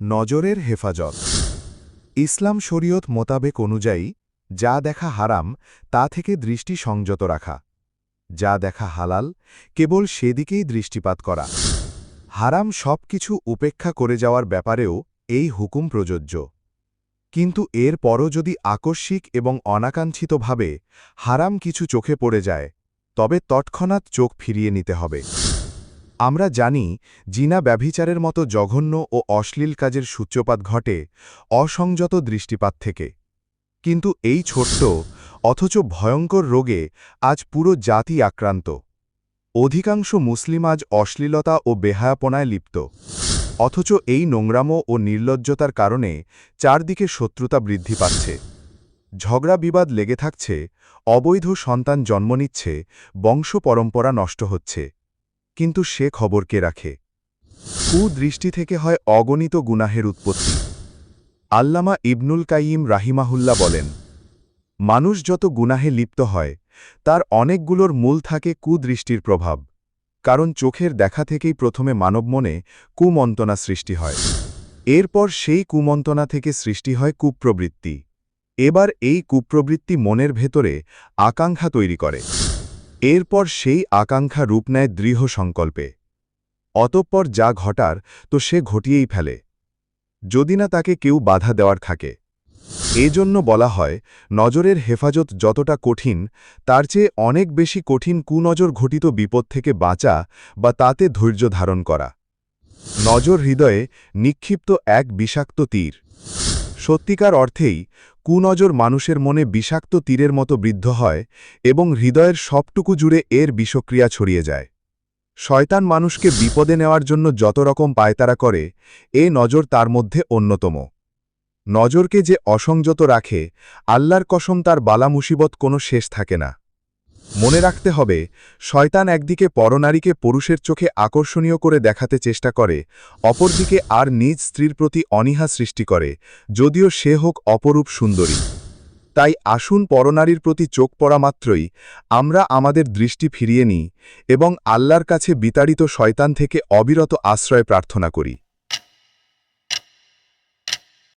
নজরের হেফাজত। ইসলাম শরীয়ত মোতাবেক অনুযায়ী, যা দেখা হারাম, তা থেকে দৃষ্টি সংযত রাখা। যা দেখা হালাল, কেবল সেদিকেই দৃষ্টিপাত করা। হারাম সব কিছু উপেক্ষা করে যাওয়ার ব্যাপারেও এই হুকুম প্রযোজ্য। কিন্তু এর পরও যদি আকস্মিক এবং অনাকাঙ্ক্ষিতভাবে হারাম কিছু চোখে পড়ে যায়, তবে তৎক্ষণাৎ চোখ ফিরিয়ে নিতে হবে। আমরা জানি, জিনা ব্যভিচারের মতো জঘন্য ও অশ্লীল কাজের সূত্রপাত ঘটে অসংযত দৃষ্টিপাত থেকে। কিন্তু এই ছোট্ট, অথচ ভয়ঙ্কর রোগে আজ পুরো জাতি আক্রান্ত। অধিকাংশ মুসলিম আজ অশ্লীলতা ও বেহায়াপনায় লিপ্ত। অথচ এই নোংরামো ও নির্লজ্জতার কারণে চারদিকে শত্রুতা বৃদ্ধি পাচ্ছে। ঝগড়া বিবাদ লেগে থাকছে, অবৈধ সন্তান জন্ম নিচ্ছে, বংশ পরম্পরা নষ্ট হচ্ছে। কিন্তু সে খবর কে রাখে। কুদৃষ্টি থেকে হয় অগণিত গুনাহের উৎপত্তি। আল্লামা ইবনুল কাইম রাহিমাহুল্লা বলেন, মানুষ যত গুনাহে লিপ্ত হয়, তার অনেকগুলোর মূল থাকে কুদৃষ্টির প্রভাব, কারণ চোখের দেখা থেকেই প্রথমে মানব মনে কুমন্তনা সৃষ্টি হয়। এরপর সেই কুমন্তনা থেকে সৃষ্টি হয় কুপ্রবৃত্তি। এবার এই কুপ্রবৃত্তি মনের ভেতরে আকাঙ্ক্ষা তৈরি করে। এরপর সেই আকাঙ্ক্ষা রূপ নেয় দৃঢ় সংকল্পে। অতঃপর যা ঘটার, তো সে ঘটিয়েই ফেলে। যদি না তাকে কেউ বাধা দেওয়ার থাকে। এজন্য বলা হয়, নজরের হেফাজত যতটা কঠিন, তার চেয়ে অনেক বেশি কঠিন কুনজর ঘটিত বিপদ থেকে বাঁচা বা তাতে ধৈর্য ধারণ করা। নজর হৃদয়ে নিক্ষিপ্ত এক বিষাক্ত তীর। সত্যিকার অর্থেই কুনজর মানুষের মনে বিষাক্ত তীরের মতো বৃদ্ধ হয় এবং হৃদয়ের সবটুকু জুড়ে এর বিষক্রিয়া ছড়িয়ে যায়। শয়তান মানুষকে বিপদে নেওয়ার জন্য যত রকম পায়তারা করে, এ নজর তার মধ্যে অন্যতম। নজরকে যে অসংযত রাখে, আল্লাহর কসম তার বালা মুসিবত কোনো শেষ থাকে না। মনে রাখতে হবে, শয়তান একদিকে পরনারীকে পুরুষের চোখে আকর্ষণীয় করে দেখাতে চেষ্টা করে, অপরদিকে আর নিজ স্ত্রীর প্রতি অনীহা সৃষ্টি করে, যদিও সে হোক অপরূপ সুন্দরী। তাই আসুন পরনারীর প্রতি চোখ পড়া মাত্রই আমরা আমাদের দৃষ্টি ফিরিয়ে নিই এবং আল্লাহর কাছে বিতাড়িত শয়তান থেকে অবিরত আশ্রয় প্রার্থনা করি।